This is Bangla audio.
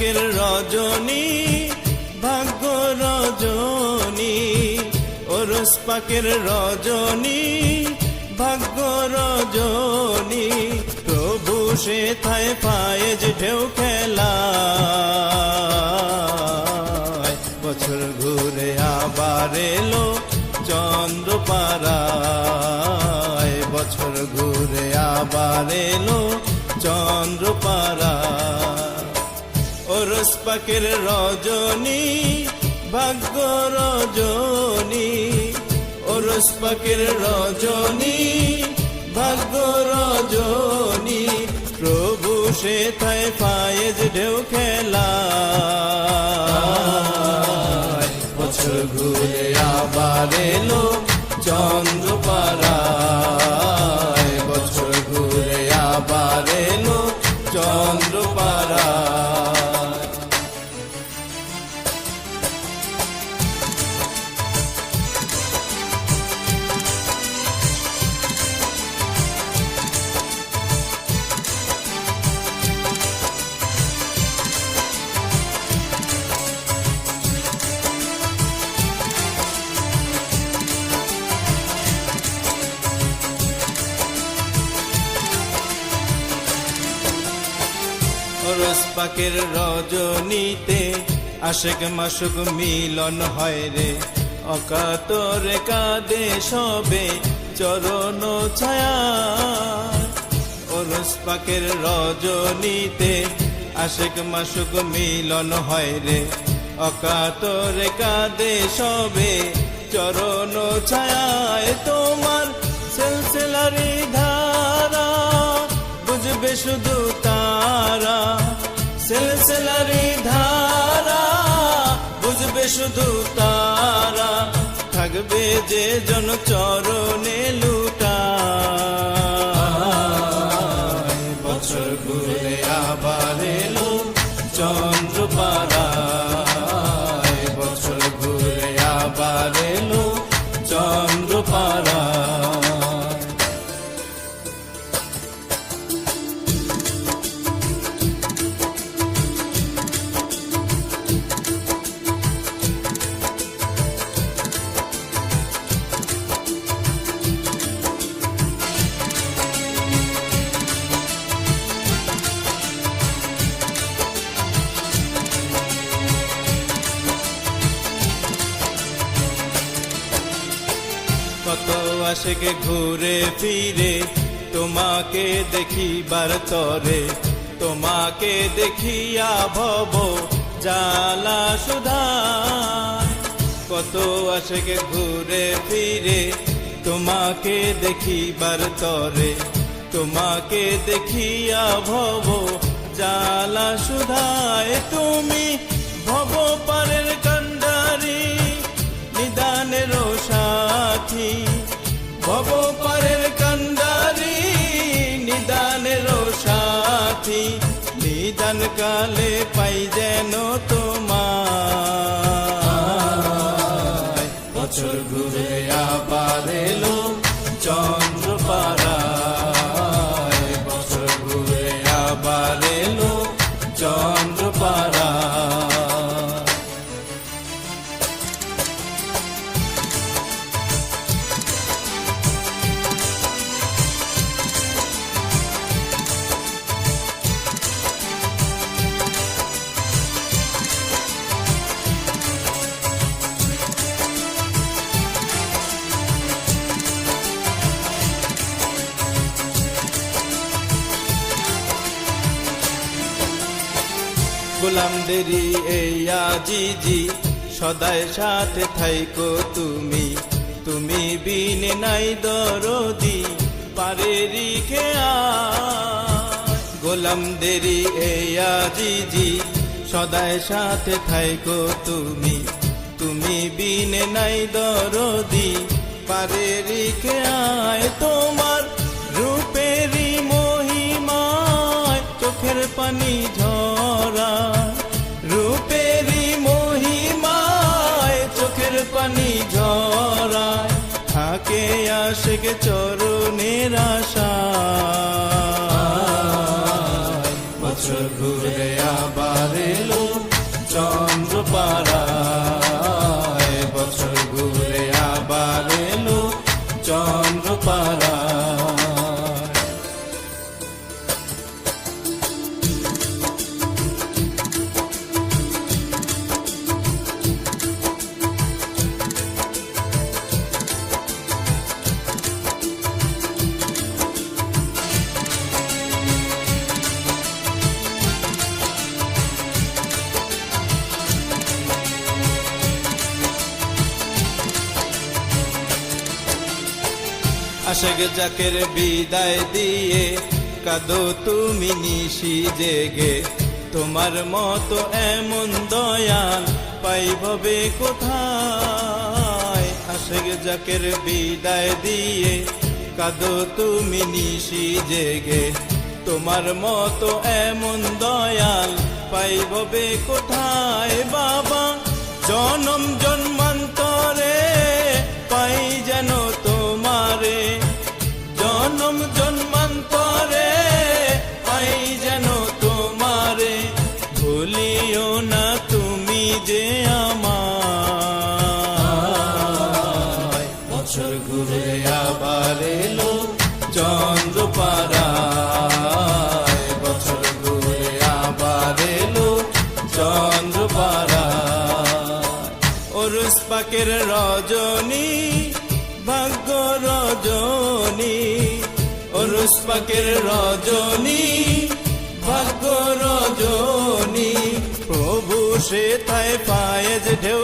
পাকের রজনী, ভাগ্য রজনী, ওরস পাকের রজনী, ভাগ্য রজনী। প্রভু সে থায় পায়েজ ঢেউ খেলা। বছর ঘুরে আবার এলো চন্দ্র পাড়ায় বছর ঘুরে আবার এলো চন্দ্র পাড়ায় ওরস পাকের রজনী, ভাগ্য রজনী। ওরস পাকের রজনী, ভাগ্য রজনী। প্রভু সে থায় পায়েজ ঢেউ খেলা। বছর ঘুরে আবার এলো চন্দ্র রস পাকের রজনীতে আশেক মাসুক মিলন হয় রে। অকাতরে কাঁদে সবে চরণ ছায়া। ওরস পাকের রজনীতে আশেক মাসুক মিলন হয় রে। অকাতরে কাঁদে সবে চরণ ছায়ায় তোমার সেলসেলারি ধারা, বুঝবে শুধু শুধু তারা থাকবে যে জন চরণে লুটা কত আশেকে ঘুরে ফিরে, তোমাকে দেখিবার তরে, তোমাকে দেখিয়া ভব জালা সুধা। কত আশেকে ঘুরে ফিরে, তোমাকে দেখিবার তরে, তোমাকে দেখিয়া ভব জালা সুধায় তুমি ভব পারের কান্ডারি, নিদানের সাথী, ভব পারের কান্দারি নিদানের সাথী, নিদান কালে পাই যেন তোমার বছর ঘুরে আবার এলো চন্দ্র গোলামদেরই এই আজিজি, সদায় সাথে থাইকো তুমি। তুমি বিনে নাই দরদি, পারে রিখে গোলামদেরই এই আজিজি, সদায় সাথে থাইকো তুমি। তুমি বিনে নাই দরদি, পারে রিখে আয় তোমার। রূপেরই মহিমায় চোখের পানি ঝরা পানি ঝরায় থাকে আশেক চরণের আশা আশেক জাকের বিদায় দিয়ে, কাদো তুমি নিশি জেগে। তোমার মতো এমন দয়াল পাইভবে কোথায়? আশেক জাকের বিদায় দিয়ে, কাদো তুমি নিশি জেগে। তোমার মতো এমন দয়াল পাইভবে কোথায়? বাবা, জনম ওরুস পাকের রজনী, ভাগ্য রজনী। ওরুস পাকের রজনী, ভাগ্য রজনী। প্রভু সে তাই পায়েজ ঢেউ